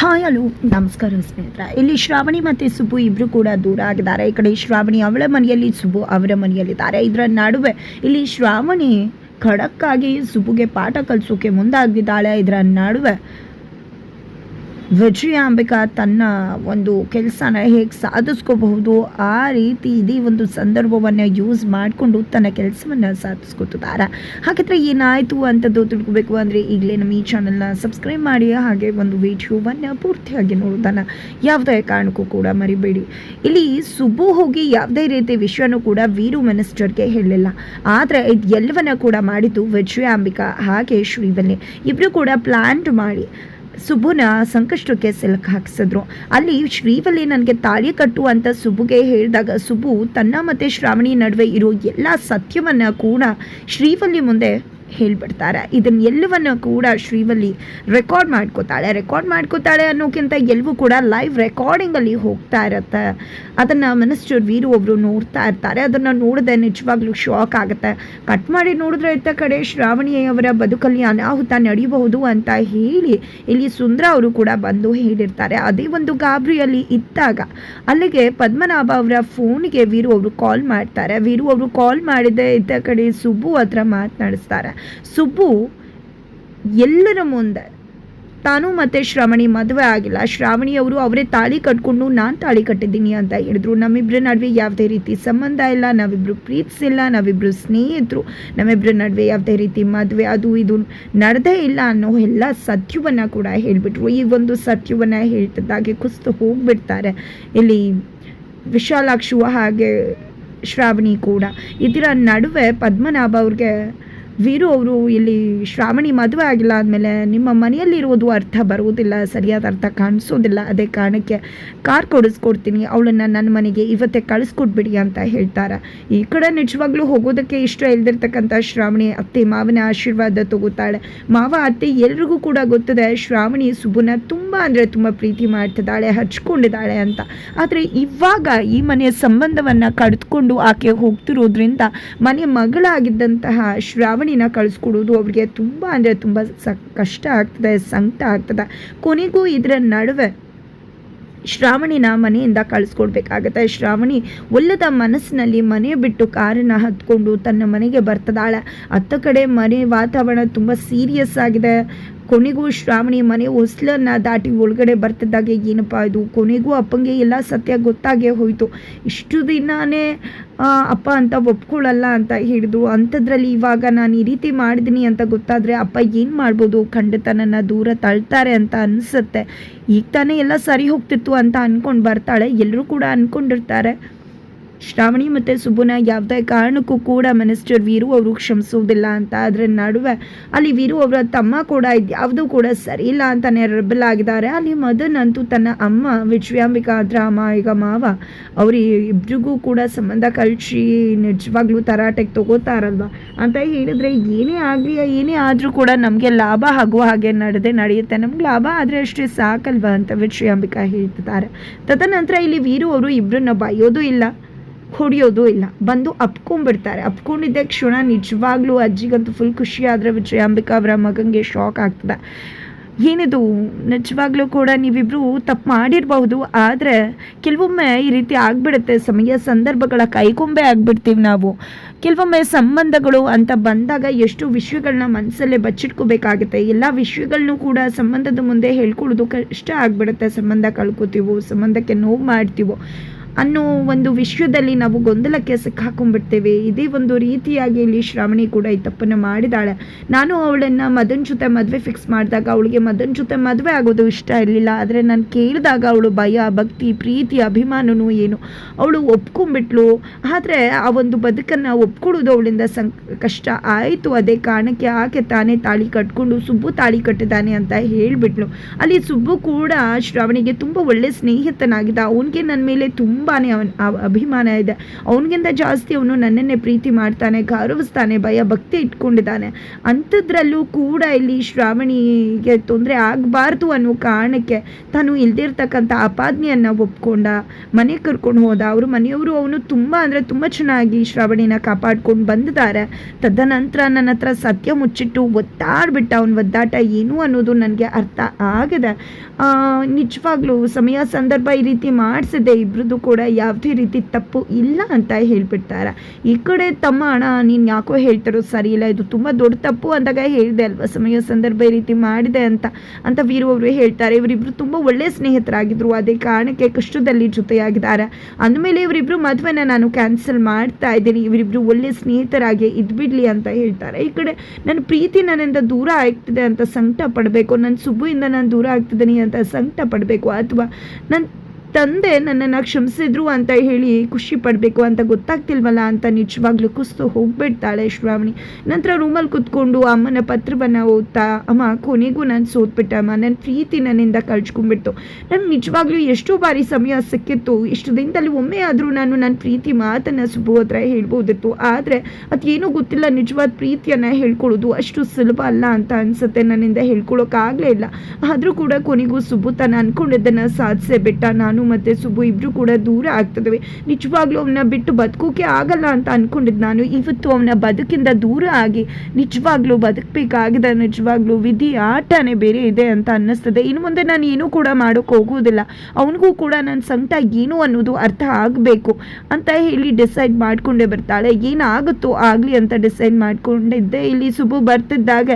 Hi hello ನಮಸ್ಕಾರ ಸ್ನೇಹಿತರ. ಇಲ್ಲಿ ಶ್ರಾವಣಿ ಮತ್ತು ಸುಬ್ಬು ಇಬ್ಬರು ಕೂಡ ದೂರ ಆಗಿದ್ದಾರೆ. ಈ ಕಡೆ ಶ್ರಾವಣಿ ಅವಳ ಮನೆಯಲ್ಲಿ, ಸುಬ್ಬು ಅವರ ಮನೆಯಲ್ಲಿದ್ದಾರೆ. ಇದರ ನಡುವೆ ಇಲ್ಲಿ ಶ್ರಾವಣಿ ಖಡಕ್ಕಾಗಿ ಸುಬ್ಬುಗೆ ಪಾಠ ಕಲಿಸೋಕೆ ಮುಂದಾಗಿದ್ದಾಳೆ. ಇದರ ನಡುವೆ ವಿಜಯಾಂಬಿಕಾ ತನ್ನ ಒಂದು ಕೆಲಸನ ಹೇಗೆ ಸಾಧಿಸ್ಕೋಬಹುದು ಆ ರೀತಿ ಇದೇ ಒಂದು ಸಂದರ್ಭವನ್ನು ಯೂಸ್ ಮಾಡಿಕೊಂಡು ತನ್ನ ಕೆಲಸವನ್ನು ಸಾಧಿಸ್ಕೊತಿದ್ದಾರೆ. ಹಾಗಿದ್ರೆ ಏನಾಯಿತು ಅಂತದ್ದು ತಿಳ್ಕೊಬೇಕು ಅಂದರೆ ಈಗಲೇ ನಮ್ಮ ಈ ಚಾನಲ್ನ ಸಬ್ಸ್ಕ್ರೈಬ್ ಮಾಡಿ, ಹಾಗೆ ಒಂದು ವಿಡಿಯೋವನ್ನು ಪೂರ್ತಿಯಾಗಿ ನೋಡೋದನ್ನು ಯಾವುದೇ ಕಾರಣಕ್ಕೂ ಕೂಡ ಮರಿಬೇಡಿ. ಇಲ್ಲಿ ಸುಬ್ಬು ಹೋಗಿ ಯಾವುದೇ ರೀತಿ ವಿಷಯನೂ ಕೂಡ ವೀರು ಮಿನಿಸ್ಟರ್ಗೆ ಹೇಳಲಿಲ್ಲ ಆದರೆ ಇದು ಎಲ್ಲವನ್ನ ಕೂಡ ಮಾಡಿದ್ದು ವಿಜಯಾಂಬಿಕಾ ಹಾಗೆ ಶ್ರೀವಲ್ಲಿ. ಇಬ್ಬರು ಕೂಡ ಪ್ಲ್ಯಾನ್ ಮಾಡಿ. ಸುಬ್ಬುನ ಸಂಕಷ್ಟಕ್ಕೆ ಸಿಲುಕ್ ಹಾಕಿಸಿದ್ರು. ಅಲ್ಲಿ ಶ್ರೀವಲ್ಲಿ ನನಗೆ ತಾಳಿ ಕಟ್ಟು ಅಂತ ಸುಬ್ಬುಗೆ ಹೇಳಿದಾಗ ಸುಬ್ಬು ತನ್ನ ಮತ್ತು ಶ್ರಾವಣಿ ನಡುವೆ ಇರೋ ಎಲ್ಲ ಸತ್ಯವನ್ನು ಕೂಡ ಶ್ರೀವಲ್ಲಿ ಮುಂದೆ ಹೇಳ್ಬಿಡ್ತಾರೆ. ಇದನ್ನ ಎಲ್ಲವನ್ನ ಕೂಡ ಶ್ರೀವಲ್ಲಿ ರೆಕಾರ್ಡ್ ಮಾಡ್ಕೋತಾಳೆ. ರೆಕಾರ್ಡ್ ಮಾಡ್ಕೋತಾಳೆ ಅನ್ನೋಕ್ಕಿಂತ ಎಲ್ಲವೂ ಕೂಡ ಲೈವ್ ರೆಕಾರ್ಡಿಂಗಲ್ಲಿ ಹೋಗ್ತಾ ಇರುತ್ತೆ. ಅದನ್ನು ಮಿನಿಸ್ಟರ್ ವೀರು ಒಬ್ಬರು ನೋಡ್ತಾ ಇರ್ತಾರೆ. ಅದನ್ನು ನೋಡಿದೆ ನಿಜವಾಗ್ಲೂ ಶಾಕ್ ಆಗುತ್ತೆ. ಕಟ್ ಮಾಡಿ ನೋಡಿದ್ರೆ ಇತ್ತ ಕಡೆ ಶ್ರಾವಣಿಯವರ ಬದುಕಲ್ಲಿ ಅನಾಹುತ ನಡೆಯಬಹುದು ಅಂತ ಹೇಳಿ ಇಲ್ಲಿ ಸುಂದರ ಅವರು ಕೂಡ ಬಂದು ಹೇಳಿರ್ತಾರೆ. ಅದೇ ಒಂದು ಗಾಬರಿಯಲ್ಲಿ ಇದ್ದಾಗ ಅಲ್ಲಿಗೆ ಪದ್ಮನಾಭ ಅವರ ಫೋನ್ಗೆ ವೀರು ಅವರು ಕಾಲ್ ಮಾಡ್ತಾರೆ. ವೀರು ಅವರು ಕಾಲ್ ಮಾಡಿದೆ ಇತ್ತ ಕಡೆ ಸುಬ್ಬು ಹತ್ರ ಮಾತನಾಡಿಸ್ತಾರೆ. ಸುಬ್ಬು ಎಲ್ಲರ ಮುಂದೆ. ತಾನು ಮತ್ತು ಶ್ರಾವಣಿ ಮದುವೆ ಆಗಿಲ್ಲ. ಶ್ರಾವಣಿ ಅವರು ಅವರೇ ತಾಳಿ ಕಟ್ಕೊಂಡು ನಾನು ತಾಳಿ ಕಟ್ಟಿದ್ದೀನಿ ಅಂತ ಹೇಳಿದ್ರು. ನಮ್ಮಿಬ್ಬರ ನಡುವೆ ಯಾವುದೇ ರೀತಿ ಸಂಬಂಧ ಇಲ್ಲ. ನಾವಿಬ್ಬರು ಪ್ರೀತಿಸಿಲ್ಲ ನಾವಿಬ್ಬರು ಸ್ನೇಹಿತರು. ನಮ್ಮಿಬ್ಬರ ನಡುವೆ ಯಾವುದೇ ರೀತಿ ಮದುವೆ ಅದು ಇದು ನಡೆದೇ ಇಲ್ಲ ಅನ್ನೋ ಎಲ್ಲ ಸತ್ಯವನ್ನು ಕೂಡ ಹೇಳಿಬಿಟ್ರು. ಈ ಒಂದು ಸತ್ಯವನ್ನು ಹೇಳ್ತಿದ್ದಾಗೆ ಕುಸ್ತು ಹೋಗ್ಬಿಡ್ತಾರೆ. ಇಲ್ಲಿ ವಿಶಾಲಾಕ್ಷುವ ಹಾಗೆ ಶ್ರಾವಣಿ ಕೂಡ. ಇದರ ನಡುವೆ ಪದ್ಮನಾಭ ಅವ್ರಿಗೆ ವೀರು ಅವರು ಇಲ್ಲಿ ಶ್ರಾವಣಿ ಮದುವೆ ಆಗಿಲ್ಲ ಆದಮೇಲೆ ನಿಮ್ಮ ಮನೆಯಲ್ಲಿರುವುದು ಅರ್ಥ ಬರುವುದಿಲ್ಲ, ಸರಿಯಾದ ಅರ್ಥ ಕಾಣಿಸೋದಿಲ್ಲ. ಅದೇ ಕಾರಣಕ್ಕೆ ಕಾರ್ ಕೊಡಿಸ್ಕೊಡ್ತೀನಿ, ಅವಳನ್ನು ನನ್ನ ಮನೆಗೆ ಇವತ್ತೇ ಕಳಿಸ್ಕೊಟ್ಬಿಡಿ ಅಂತ ಹೇಳ್ತಾರೆ. ಈ ಕಡೆ ನಿಜವಾಗ್ಲೂ ಹೋಗೋದಕ್ಕೆ ಇಷ್ಟ ಇಲ್ದಿರ್ತಕ್ಕಂಥ ಶ್ರಾವಣಿ ಅತ್ತೆ ಮಾವನ ಆಶೀರ್ವಾದ ತಗೋತಾಳೆ. ಮಾವ ಅತ್ತೆ ಎಲ್ರಿಗೂ ಕೂಡ ಗೊತ್ತದೆ, ಶ್ರಾವಣಿ ಸುಬ್ಬನ ತುಂಬ ಅಂದರೆ ತುಂಬ ಪ್ರೀತಿ ಮಾಡ್ತಿದ್ದಾಳೆ, ಹಚ್ಕೊಂಡಿದ್ದಾಳೆ ಅಂತ. ಆದರೆ ಇವಾಗ ಈ ಮನೆಯ ಸಂಬಂಧವನ್ನು ಕಡಿದುಕೊಂಡು ಆಕೆ ಹೋಗ್ತಿರೋದ್ರಿಂದ ಮನೆ ಮಗಳಾಗಿದ್ದಂತಹ ಶ್ರಾವಣಿನ ಕಳಿಸ್ಕೊಡೋದು ಅವ್ರಿಗೆ ತುಂಬ ಅಂದರೆ ತುಂಬ ಸ, ಕಷ್ಟ ಆಗ್ತದೆ, ಸಂಕಟ ಆಗ್ತದೆ. ಕೊನೆಗೂ ಇದರ ನಡುವೆ ಶ್ರಾವಣಿನ ಮನೆಯಿಂದ ಕಳಿಸ್ಕೊಡ್ಬೇಕಾಗತ್ತೆ. ಶ್ರಾವಣಿ ಒಲ್ಲದ ಮನಸ್ಸಿನಲ್ಲಿ ಮನೆ ಬಿಟ್ಟು ಕಾರನ್ನು ಹತ್ಕೊಂಡು ತನ್ನ ಮನೆಗೆ ಬರ್ತದಾಳೆ. ಅತ್ತ ಕಡೆ ಮನೆ ವಾತಾವರಣ ತುಂಬ ಸೀರಿಯಸ್ ಆಗಿದೆ. ಕೊನೆಗೂ ಶ್ರಾವಣಿ ಮನೆ ಹೊಸ್ಲನ್ನ ದಾಟಿ ಒಳಗಡೆ ಬರ್ತಿದ್ದಾಗೆ ಏನಪ್ಪ ಇದು? ಕೊನೆಗೂ ಅಪ್ಪಂಗೆ ಎಲ್ಲ ಸತ್ಯ ಗೊತ್ತಾಗೇ ಹೋಯಿತು. ಇಷ್ಟು ದಿನಾನೇ ಅಪ್ಪ ಅಂತ ಒಪ್ಕೊಳ್ಳಲ್ಲ ಅಂತ ಹಿಡಿದು ಅಂಥದ್ರಲ್ಲಿ ಇವಾಗ ನಾನು ಈ ರೀತಿ ಮಾಡಿದ್ದೀನಿ ಅಂತ ಗೊತ್ತಾದರೆ ಅಪ್ಪ ಏನು ಮಾಡ್ಬೋದು? ಖಂಡಿತ ನನ್ನ ದೂರ ತಳ್ತಾರೆ ಅಂತ ಅನಿಸುತ್ತೆ. ಈಗ ತಾನೇ ಎಲ್ಲ ಸರಿ ಹೋಗ್ತಿತ್ತು ಅಂತ ಅಂದ್ಕೊಂಡು ಬರ್ತಾಳೆ. ಎಲ್ಲರೂ ಕೂಡ ಅಂದ್ಕೊಂಡಿರ್ತಾರೆ ಶ್ರಾವಣಿ ಮತ್ತು ಸುಬ್ಬುನ ಯಾವುದೇ ಕಾರಣಕ್ಕೂ ಕೂಡ ಮಿನಿಸ್ಟರ್ ವೀರು ಅವರು ಕ್ಷಮಿಸುವುದಿಲ್ಲ ಅಂತ. ಅದರ ನಡುವೆ ಅಲ್ಲಿ ವೀರು ಅವರ ತಮ್ಮ ಕೂಡ ಇದ್ಯಾವುದೂ ಕೂಡ ಸರಿ ಇಲ್ಲ ಅಂತಾನೆ ರೆಬಲ್ ಆಗಿದ್ದಾರೆ. ಅಲ್ಲಿ ಮದನ್ ಅಂತೂ ತನ್ನ ಅಮ್ಮ ಅದ್ರ ಈಗ ಮಾವ, ಅವ್ರಿ ಇಬ್ರಿಗೂ ಕೂಡ ಸಂಬಂಧ ಕಳಿಸಿ ನಿಜವಾಗ್ಲೂ ತರಾಟೆಗೆ ತಗೋತಾರಲ್ವ ಅಂತ ಹೇಳಿದ್ರೆ ಏನೇ ಆಗಲಿ, ಏನೇ ಆದರೂ ಕೂಡ ನಮಗೆ ಲಾಭ ಆಗುವ ಹಾಗೆ ನಡೆದೇ ನಡೆಯುತ್ತೆ. ನಮ್ಗೆ ಲಾಭ ಆದರೆ ಅಷ್ಟೇ ಸಾಕಲ್ವಾ ಅಂತ ವಿಜಯಾಂಬಿಕಾ ಹೇಳ್ತಿದ್ದಾರೆ. ತದನಂತರ ಇಲ್ಲಿ ವೀರು ಅವರು ಇಬ್ಬರನ್ನ ಬೈಯೋದು ಇಲ್ಲ. ಹೊಡೆಯೋದು ಇಲ್ಲ. ಬಂದು ಅಪ್ಕೊಂಡ್ಬಿಡ್ತಾರೆ. ಅಪ್ಕೊಂಡಿದ್ದ ಕ್ಷಣ ನಿಜವಾಗ್ಲೂ ಅಜ್ಜಿಗಂತೂ ಫುಲ್ ಖುಷಿ ಆದರೆ ವಿಜಯಾಂಬಿಕಾ ಅವರ ಮಗನಿಗೆ ಶಾಕ್ ಆಗ್ತದೆ. ಏನಿದು? ನಿಜವಾಗ್ಲೂ ಕೂಡ ನೀವಿಬ್ಬರು ತಪ್ಪು ಮಾಡಿರಬಹುದು. ಆದರೆ ಕೆಲವೊಮ್ಮೆ ಈ ರೀತಿ ಆಗಿಬಿಡುತ್ತೆ. ಸಮಯ, ಸಂದರ್ಭಗಳ ಕೈಕೊಂಬೆ ಆಗಿಬಿಡ್ತೀವಿ ನಾವು. ಕೆಲವೊಮ್ಮೆ ಸಂಬಂಧಗಳು ಅಂತ ಬಂದಾಗ ಎಷ್ಟು ವಿಷಯಗಳನ್ನ ಮನಸ್ಸಲ್ಲೇ ಬಚ್ಚಿಟ್ಕೋಬೇಕಾಗುತ್ತೆ. ಎಲ್ಲ ವಿಷಯಗಳನ್ನೂ ಕೂಡ ಸಂಬಂಧದ ಮುಂದೆ ಹೇಳ್ಕೊಳ್ಳೋದು ಕಷ್ಟ ಆಗಿಬಿಡುತ್ತೆ. ಸಂಬಂಧ ಕಳ್ಕೊತೀವೋ, ಸಂಬಂಧಕ್ಕೆ ನೋವು ಮಾಡ್ತೀವೋ. ಅನ್ನೋ ಒಂದು ವಿಷಯದಲ್ಲಿ ನಾವು ಗೊಂದಲಕ್ಕೆ ಸಿಕ್ಕಾಕೊಂಡ್ಬಿಡ್ತೇವೆ. ಇದೇ ಒಂದು ರೀತಿಯಾಗಿ ಇಲ್ಲಿ ಶ್ರಾವಣಿ ಕೂಡ ಈ ತಪ್ಪನ್ನು ಮಾಡಿದಾಳೆ ನಾನು ಅವಳನ್ನು ಮದನ್ ಜೊತೆ ಮದುವೆ ಫಿಕ್ಸ್ ಮಾಡಿದಾಗ ಅವಳಿಗೆ ಮದನ್ ಜೊತೆ ಮದುವೆ ಆಗೋದು ಇಷ್ಟ ಇರಲಿಲ್ಲ. ಆದರೆ ನಾನು ಕೇಳಿದಾಗ ಅವಳು ಭಯ, ಭಕ್ತಿ, ಪ್ರೀತಿ, ಅಭಿಮಾನನೂ ಏನು. ಅವಳು ಒಪ್ಕೊಂಡ್ಬಿಟ್ಲು. ಆದರೆ ಆ ಒಂದು ಬದುಕನ್ನು ಒಪ್ಕೊಳ್ಳೋದು ಅವಳಿಂದ ಸಂ ಕಷ್ಟ. ಆಯಿತು, ಅದೇ ಕಾರಣಕ್ಕೆ ಆಕೆ ತಾನೇ ತಾಳಿ ಕಟ್ಕೊಂಡು ಸುಬ್ಬು ತಾಳಿ ಕಟ್ಟಿದ್ದಾನೆ ಅಂತ ಹೇಳಿಬಿಟ್ಲು. ಅಲ್ಲಿ ಸುಬ್ಬು ಕೂಡ ಶ್ರಾವಣಿಗೆ ತುಂಬ ಒಳ್ಳೆ ಸ್ನೇಹಿತನಾಗಿದ್ದ. ಅವನಿಗೆ ನನ್ನ ಮೇಲೆ ತುಂಬ ತುಂಬಾ ಅವನ ಅಭಿಮಾನ ಇದೆ. ಅವನಿಗಿಂತ ಜಾಸ್ತಿ ಅವನು ನನ್ನನ್ನೇ ಪ್ರೀತಿ ಮಾಡ್ತಾನೆ, ಗೌರವಿಸ್ತಾನೆ, ಭಯ, ಭಕ್ತಿ ಇಟ್ಕೊಂಡಿದ್ದಾನೆ. ಅಂಥದ್ರಲ್ಲೂ ಕೂಡ ಇಲ್ಲಿ ಶ್ರಾವಣಿಗೆ ತೊಂದರೆ ಆಗಬಾರ್ದು ಅನ್ನೋ ಕಾರಣಕ್ಕೆ ತಾನು ಇಲ್ದಿರ್ತಕ್ಕಂಥ ಆಪಾದನೆಯನ್ನು ಒಪ್ಕೊಂಡ, ಮನೆ ಕರ್ಕೊಂಡು ಹೋದ. ಅವರು ಮನೆಯವರು ಅವನು ತುಂಬ ಅಂದರೆ ತುಂಬ ಚೆನ್ನಾಗಿ ಶ್ರಾವಣಿನ ಕಾಪಾಡ್ಕೊಂಡು ಬಂದಿದ್ದಾರೆ. ತದನಂತರ ನನ್ನ ಹತ್ರ ಸತ್ಯ ಮುಚ್ಚಿಟ್ಟು ಒತ್ತಾಡ್ಬಿಟ್ಟ ಅವನ ಒದ್ದಾಟ ಏನು ಅನ್ನೋದು ನನಗೆ ಅರ್ಥ ಆಗಿದೆ. ನಿಜವಾಗ್ಲೂ ಸಮಯ, ಸಂದರ್ಭ ಈ ರೀತಿ ಮಾಡಿಸಿದೆ ಇಬ್ರದ್ದು ಕೂಡ ಯಾವುದೇ ರೀತಿ ತಪ್ಪು ಇಲ್ಲ ಅಂತ ಹೇಳ್ಬಿಡ್ತಾರೆ. ಈ ಕಡೆ ತಮ್ಮ ಅಣ್ಣ, ನೀನು ಯಾಕೋ ಹೇಳ್ತಾರೋ ಸರಿ ಇದು ತುಂಬ ದೊಡ್ಡ ತಪ್ಪು ಅಂದಾಗ ಹೇಳಿದೆ ಅಲ್ವಾ, ಸಮಯ ಸಂದರ್ಭ ಈ ರೀತಿ ಮಾಡಿದೆ ಅಂತ ಅಂತ ವೀರು ಅವರು ಹೇಳ್ತಾರೆ. ಇವರಿಬ್ರು ತುಂಬ ಒಳ್ಳೆ ಸ್ನೇಹಿತರಾಗಿದ್ರು, ಅದೇ ಕಾರಣಕ್ಕೆ ಕಷ್ಟದಲ್ಲಿ ಜೊತೆಯಾಗಿದ್ದಾರೆ. ಅಂದಮೇಲೆ ಇವರಿಬ್ರು ಮದುವೆನ ನಾನು ಕ್ಯಾನ್ಸಲ್ ಮಾಡ್ತಾ ಇದ್ದೀನಿ, ಇವರಿಬ್ರು ಒಳ್ಳೆ ಸ್ನೇಹಿತರಾಗಿ ಇದ್ಬಿಡ್ಲಿ ಅಂತ ಹೇಳ್ತಾರೆ. ಈ ಕಡೆ ನನ್ನ ಪ್ರೀತಿ ನನ್ನಿಂದ ದೂರ ಆಗ್ತಿದೆ ಅಂತ ಸಂಕಟ ಪಡಬೇಕು ನನ್ನ ಸುಬ್ಬುಯಿಂದ ನಾನು ದೂರ ಆಗ್ತಿದ್ದೀನಿ ಅಂತ ಸಂಕಟ ಪಡಬೇಕು, ಅಥವಾ ನನ್ನ ತಂದೆ ನನ್ನನ್ನು ಕ್ಷಮಿಸಿದ್ರು ಅಂತ ಹೇಳಿ ಖುಷಿ ಪಡಬೇಕು ಅಂತ ಗೊತ್ತಾಗ್ತಿಲ್ವಲ್ಲ ಅಂತ ನಿಜವಾಗ್ಲೂ ಕುಸ್ತು ಹೋಗ್ಬಿಡ್ತಾಳೆ ಶ್ರಾವಣಿ. ನಂತರ ರೂಮಲ್ಲಿ ಕುತ್ಕೊಂಡು ಅಮ್ಮನ ಪತ್ರವನ್ನು ಓದ್ತಾ, ಅಮ್ಮ, ಕೊನೆಗೂ ನಾನು ಸೋತ್ಬಿಟ್ಟೆ, ಅಮ್ಮ. ನನ್ನ ಪ್ರೀತಿ ನನ್ನಿಂದ ಕಳ್ಸ್ಕೊಂಡ್ಬಿಡ್ತು ನಾನು ನಿಜವಾಗ್ಲೂ ಎಷ್ಟೋ ಬಾರಿ ಸಮಯ ಸಿಕ್ಕಿತ್ತು. ಇಷ್ಟು ದಿನದಲ್ಲಿ ಒಮ್ಮೆ ಆದರೂ ನಾನು ನನ್ನ ಪ್ರೀತಿ ಮಾತನ್ನು ಸುಬ್ಬು ಹತ್ರ ಹೇಳ್ಬೋದಿತ್ತು. ಆದರೆ ಅದೇನೂ ಗೊತ್ತಿಲ್ಲ. ನಿಜವಾದ ಪ್ರೀತಿಯನ್ನು ಹೇಳ್ಕೊಳ್ಳೋದು ಅಷ್ಟು ಸುಲಭ ಅಲ್ಲ ಅಂತ ಅನಿಸುತ್ತೆ ನನ್ನಿಂದ ಹೇಳ್ಕೊಳ್ಳೋಕ್ಕಾಗಲೇ ಇಲ್ಲ. ಆದರೂ ಕೂಡ ಕೊನೆಗೂ ಸುಬ್ಬು ತಾನು ಅಂದ್ಕೊಂಡಿದ್ದನ್ನು ಸಾಧಿಸೇ ಬಿಟ್ಟ. ನಾನು ಮತ್ತು ಸುಬ್ಬು ಇಬ್ಬರು ಕೂಡ ದೂರ ಆಗ್ತದವೆ. ನಿಜವಾಗ್ಲೂ ಅವನ್ನ ಬಿಟ್ಟು ಬದುಕೋಕೆ ಆಗಲ್ಲ ಅಂತ ಅಂದ್ಕೊಂಡಿದ್ದು ನಾನು. ಇವತ್ತು ಅವನ ಬದುಕಿಂದ ದೂರ ಆಗಿ ನಿಜವಾಗ್ಲೂ ಬದುಕಬೇಕಾಗಿದೆ. ನಿಜವಾಗ್ಲೂ ವಿಧಿ ಆಟನೇ ಬೇರೆ ಇದೆ ಅಂತ ಅನ್ನಿಸ್ತದೆ. ಇನ್ನು ಮುಂದೆ ನಾನು ಏನೂ ಕೂಡ ಮಾಡೋಕೆ ಹೋಗೋದಿಲ್ಲ ಅವನಿಗೂ ಕೂಡ ನನ್ನ ಸಂಕಟ ಏನು ಅನ್ನೋದು ಅರ್ಥ ಆಗಬೇಕು ಅಂತ ಹೇಳಿ ಡಿಸೈಡ್ ಮಾಡಿಕೊಂಡೇ ಬರ್ತಾಳೆ. ಏನಾಗುತ್ತೋ ಆಗಲಿ ಅಂತ ಡಿಸೈಡ್ ಮಾಡಿಕೊಂಡಿದ್ದೆ. ಇಲ್ಲಿ ಸುಬ್ಬು ಬರ್ತಿದ್ದಾಗ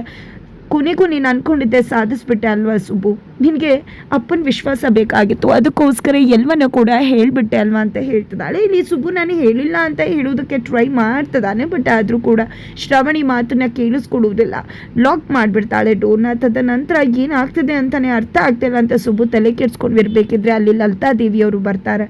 ಕೊನೆಗೂ ನೀನು ಅಂದ್ಕೊಂಡಿದ್ದೆ ಸಾಧಿಸ್ಬಿಟ್ಟೆ ಅಲ್ವಾ ಸುಬ್ಬು? ನಿನಗೆ ಅಪ್ಪನ ವಿಶ್ವಾಸ ಬೇಕಾಗಿತ್ತು. ಅದಕ್ಕೋಸ್ಕರ ಎಲ್ಲವನ್ನೂ ಕೂಡ ಹೇಳಿಬಿಟ್ಟೆ ಅಲ್ವಾ ಅಂತ ಹೇಳ್ತದಾಳೆ ಇಲ್ಲಿ ಸುಬ್ಬು ನಾನು ಹೇಳಿಲ್ಲ ಅಂತ ಹೇಳೋದಕ್ಕೆ ಟ್ರೈ ಮಾಡ್ತಿದ್ದಾನೆ ಬಟ್ ಆದರೂ ಕೂಡ ಶ್ರವಣಿ ಮಾತನ್ನ ಕೇಳಿಸ್ಕೊಡುವುದಿಲ್ಲ ಲಾಕ್ ಮಾಡಿಬಿಡ್ತಾಳೆ ಡೋರ್ನ ತದನಂತರ ಏನಾಗ್ತದೆ ಅಂತಲೇ ಅರ್ಥ ಆಗ್ತಿಲ್ಲ ಅಂತ ಸುಬ್ಬು ತಲೆ ಕೆಡ್ಸ್ಕೊಂಡಿರ್ಬೇಕಿದ್ರೆ ಅಲ್ಲಿ ಲಲಿತಾ ದೇವಿಯವರು ಬರ್ತಾರೆ.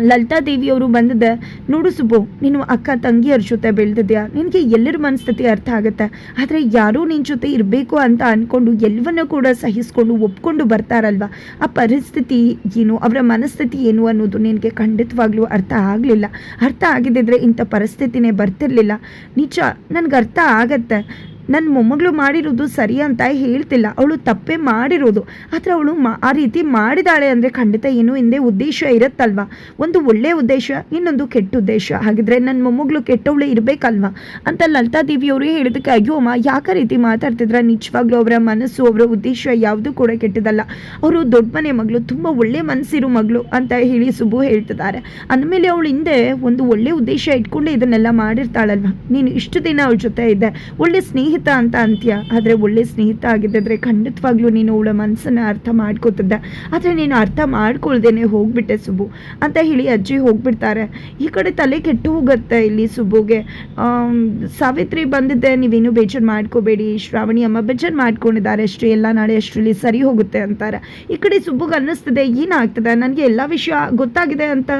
ಲಲಿತಾ ದೇವಿಯವರು ಬಂದಿದೆ, ನೋಡು ಸುಬ್ಬು, ನೀನು ಅಕ್ಕ ತಂಗಿಯರ ಜೊತೆ ಬೆಳೆದಿದ್ಯಾ? ನಿನಗೆ ಎಲ್ಲರ ಮನಸ್ಥಿತಿ ಅರ್ಥ ಆಗುತ್ತೆ. ಆದರೆ ಯಾರೂ ನಿನ್ನ ಜೊತೆ ಇರಬೇಕು ಅಂತ ಅಂದ್ಕೊಂಡು ಎಲ್ಲವನ್ನೂ ಕೂಡ ಸಹಿಸ್ಕೊಂಡು ಒಪ್ಕೊಂಡು ಬರ್ತಾರಲ್ವ? ಆ ಪರಿಸ್ಥಿತಿ ಏನು, ಅವರ ಮನಸ್ಥಿತಿ ಏನು ಅನ್ನೋದು ನಿನಗೆ ಖಂಡಿತವಾಗ್ಲೂ ಅರ್ಥ ಆಗಲಿಲ್ಲ. ಅರ್ಥ ಆಗಿದ್ದಿದ್ರೆ ಇಂಥ ಪರಿಸ್ಥಿತಿನೇ ಬರ್ತಿರಲಿಲ್ಲ. ನಿಜ ನನಗೆ ಅರ್ಥ ಆಗತ್ತೆ. ನನ್ನ ಮೊಮ್ಮಗಳು ಮಾಡಿರೋದು ಸರಿ ಅಂತ ಹೇಳ್ತಿಲ್ಲ. ಅವಳು ತಪ್ಪೇ ಮಾಡಿರೋದು. ಆದರೆ ಅವಳು ಮಾ, ಆ ರೀತಿ ಮಾಡಿದಾಳೆ ಅಂದರೆ ಖಂಡಿತ ಏನು ಹಿಂದೆ ಉದ್ದೇಶ ಇರುತ್ತಲ್ವ? ಒಂದು ಒಳ್ಳೆಯ ಉದ್ದೇಶ, ಇನ್ನೊಂದು ಕೆಟ್ಟ ಉದ್ದೇಶ. ಹಾಗಿದ್ರೆ ನನ್ನ ಮೊಮ್ಮಗಳು ಕೆಟ್ಟವಳು ಇರಬೇಕಲ್ವಾ? ಅಂತ ಲಲಿತಾ ದೇವಿಯವರು ಹೇಳಿದಕ್ಕೆ ಅಯ್ಯೋ ಅಮ್ಮ, ಯಾಕೆ ರೀತಿ ಮಾತಾಡ್ತಿದ್ರ? ನಿಜವಾಗ್ಲೂ ಅವರ ಮನಸ್ಸು, ಅವರ ಉದ್ದೇಶ ಯಾವುದೂ ಕೂಡ ಕೆಟ್ಟದಲ್ಲ. ಅವರು ದೊಡ್ಡ ಮನೆ ಮಗಳು, ತುಂಬ ಒಳ್ಳೆ ಮನಸ್ಸಿರು ಮಗಳು ಅಂತ ಹೇಳಿ ಸುಬ್ಬು ಹೇಳ್ತಿದ್ದಾರೆ. ಅಂದಮೇಲೆ ಅವಳು ಹಿಂದೆ ಒಂದು ಒಳ್ಳೆ ಉದ್ದೇಶ ಇಟ್ಕೊಂಡೆ ಇದನ್ನೆಲ್ಲ ಮಾಡಿರ್ತಾಳಲ್ವ? ನೀನು ಇಷ್ಟು ದಿನ ಅವಳ ಜೊತೆ ಇದ್ದೆ. ಒಳ್ಳೆ ಸ್ನೇಹಿತ ಅಂತ ಅಂತ್ಯ. ಆದರೆ ಒಳ್ಳೆ ಸ್ನೇಹಿತ ಆಗಿದ್ದಿದ್ರೆ ಖಂಡಿತವಾಗ್ಲೂ ನೀನು ಅವಳ ಮನಸ್ಸನ್ನು ಅರ್ಥ ಮಾಡ್ಕೋತಿದ್ದೆ. ಆದರೆ ನೀನು ಅರ್ಥ ಮಾಡ್ಕೊಳ್ದೇನೆ ಹೋಗ್ಬಿಟ್ಟೆ ಸುಬ್ಬು. ಅಂತ ಹೇಳಿ ಅಜ್ಜಿ ಹೋಗ್ಬಿಡ್ತಾರೆ. ಈ ಕಡೆ ತಲೆ ಕೆಟ್ಟು ಹೋಗುತ್ತೆ ಇಲ್ಲಿ ಸುಬ್ಬುಗೆ. ಸಾವಿತ್ರಿ ಬಂದಿದ್ದೆ ನೀವೇನು ಬೇಜಾರು ಮಾಡ್ಕೋಬೇಡಿ. ಶ್ರಾವಣಿ ಅಮ್ಮ ಬೇಜಾರು ಮಾಡ್ಕೊಂಡಿದ್ದಾರೆ. ಅಷ್ಟೇ ಎಲ್ಲ ನಾಳೆ ಅಷ್ಟರಲ್ಲಿ ಸರಿ ಹೋಗುತ್ತೆ ಅಂತಾರೆ. ಈ ಕಡೆ ಸುಬ್ಬುಗೆ ಅನ್ನಿಸ್ತದೆ, ಏನಾಗ್ತದೆ? ನನಗೆ ಎಲ್ಲ ವಿಷಯ ಗೊತ್ತಾಗಿದೆ ಅಂತ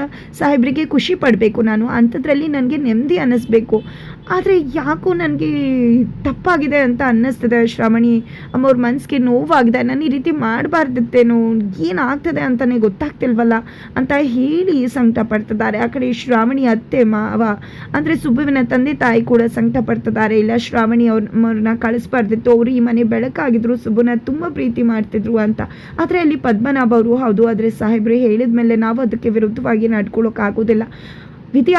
ಸಾಹೇಬ್ರಿಗೆ ಖುಷಿ ಪಡಬೇಕು ನಾನು. ಅಂಥದ್ರಲ್ಲಿ ನನಗೆ ನೆಮ್ಮದಿ ಅನ್ನಿಸ್ಬೇಕು. ಆದರೆ ಯಾಕೋ ನನಗೆ ತಪ್ಪಾಗಿದೆ ಅಂತ ಅನ್ನಿಸ್ತದೆ ಶ್ರವಣಿ. ಅಮ್ಮವ್ರ ಮನಸ್ಸಿಗೆ ನೋವಾಗಿದೆ. ನಾನು ಈ ರೀತಿ ಮಾಡಬಾರ್ದಿತ್ತೇನೋ? ಏನಾಗ್ತದೆ ಅಂತಲೇ ಗೊತ್ತಾಗ್ತಿಲ್ವಲ್ಲ? ಅಂತ ಹೇಳಿ ಸಂಕಟ ಪಡ್ತಿದ್ದಾರೆ ಆ ಕಡೆ ಶ್ರಾವಣಿ ಅತ್ತೆ, ಮಾವ, ಅಂದರೆ ಸುಬ್ಬುವಿನ ತಂದೆ, ತಾಯಿ ಕೂಡ ಸಂಕಟ ಪಡ್ತಿದ್ದಾರೆ ಇಲ್ಲ, ಶ್ರಾವಣಿ ಅವ್ರ ಅವ್ರನ್ನ ಕಳಿಸ್ಬಾರ್ದಿತ್ತು. ಅವರು ಈ ಮನೆ ಬೆಳಕಾಗಿದ್ರು. ಸುಬ್ಬುನ ತುಂಬ ಪ್ರೀತಿ ಮಾಡ್ತಿದ್ರು ಅಂತ. ಆದರೆ ಅಲ್ಲಿ ಪದ್ಮನಾಭ ಅವರು ಹೌದು. ಆದರೆ ಸಾಹೇಬ್ರು ಹೇಳಿದ ಮೇಲೆ ನಾವು ಅದಕ್ಕೆ ವಿರುದ್ಧವಾಗಿ ನಡ್ಕೊಳ್ಳೋಕ್ಕಾಗೋದಿಲ್ಲ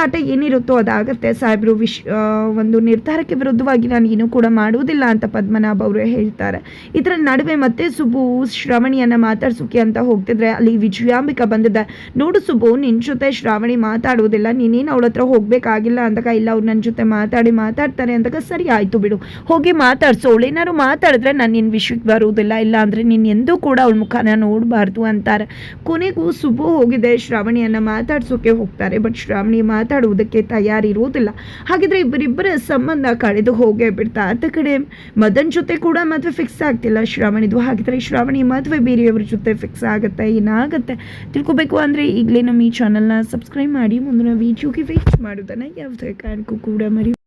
ಆಟ ಏನಿರುತ್ತೋ ಅದಾಗತ್ತೆ ಸಾಹೇಬರು. ವಿಶ್ ಒಂದು ನಿರ್ಧಾರಕ್ಕೆ ವಿರುದ್ಧವಾಗಿ ನಾನು ಏನೂ ಕೂಡ ಮಾಡುವುದಿಲ್ಲ ಅಂತ ಪದ್ಮನಾಭ ಅವರು ಹೇಳ್ತಾರೆ. ಇದರ ನಡುವೆ ಮತ್ತೆ ಸುಬ್ಬು ಶ್ರಾವಣಿಯನ್ನು ಮಾತಾಡ್ಸೋಕೆ ಅಂತ ಹೋಗ್ತಿದ್ರೆ ಅಲ್ಲಿ ವಿಜಯಾಂಬಿಕ ಬಂದಿದ್ದೆ ನೋಡು ಸುಬ್ಬು ನಿನ್ನ ಜೊತೆ ಶ್ರಾವಣಿ ಮಾತಾಡುವುದಿಲ್ಲ, ನೀನೇನು ಅವಳ ಹತ್ರ ಹೋಗಬೇಕಾಗಿಲ್ಲ ಅಂದಾಗ ಇಲ್ಲ, ಅವ್ರು ನನ್ನ ಜೊತೆ ಮಾತಾಡಿ ಮಾತಾಡ್ತಾರೆ ಅಂದಾಗ ಸರಿ ಆಯಿತು ಬಿಡು. ಹೋಗಿ ಮಾತಾಡ್ಸು, ಅವಳು ಏನಾದ್ರು ಮಾತಾಡಿದ್ರೆ ನಾನು ನಿನ್ನ ವಿಷಯಕ್ಕೆ ಬರುವುದಿಲ್ಲ, ಇಲ್ಲ ಅಂದರೆ ನೀನು ಎಂದೂ ಕೂಡ ಅವಳ ಮುಖಾನ ನೋಡಬಾರ್ದು ಅಂತಾರೆ. ಕೊನೆಗೂ ಸುಬ್ಬು ಹೋಗಿದೆ, ಶ್ರಾವಣಿಯನ್ನು ಮಾತಾಡ್ಸೋಕೆ ಹೋಗ್ತಾರೆ, ಬಟ್ ಶ್ರಾವಣಿ ಮಾತಾಡುವುದಕ್ಕೆ ತಯಾರಿರುವುದಿಲ್ಲ. ಹಾಗಿದ್ರೆ ಇಬ್ಬರಿಬ್ಬರ ಸಂಬಂಧ ಕಳೆದು ಹೋಗೇ ಬಿಡ್ತಾ. ಆತ ಕಡೆ ಮದನ್ ಜೊತೆ ಕೂಡ ಮದುವೆ ಫಿಕ್ಸ್ ಆಗ್ತಿಲ್ಲ. ಶ್ರಾವಣಿದು ಹಾಗಿದ್ರೆ ಶ್ರಾವಣಿ ಮದುವೆ ಬೇರೆಯವ್ರ ಜೊತೆ ಫಿಕ್ಸ್ ಆಗುತ್ತೆ, ಏನಾಗುತ್ತೆ ತಿಳ್ಕೊಬೇಕು ಅಂದರೆ ಈಗಲೇ ನಮ್ಮ ಈ ಚಾನಲ್ನ ಸಬ್ಸ್ಕ್ರೈಬ್ ಮಾಡಿ. ಮುಂದಿನ ವೀಡಿಯೋಗೆ ವೇಟ್ ಮಾಡೋದನ್ನು ಯಾವುದೇ ಕಾರಣಕ್ಕೂ ಕೂಡ ಮರಿ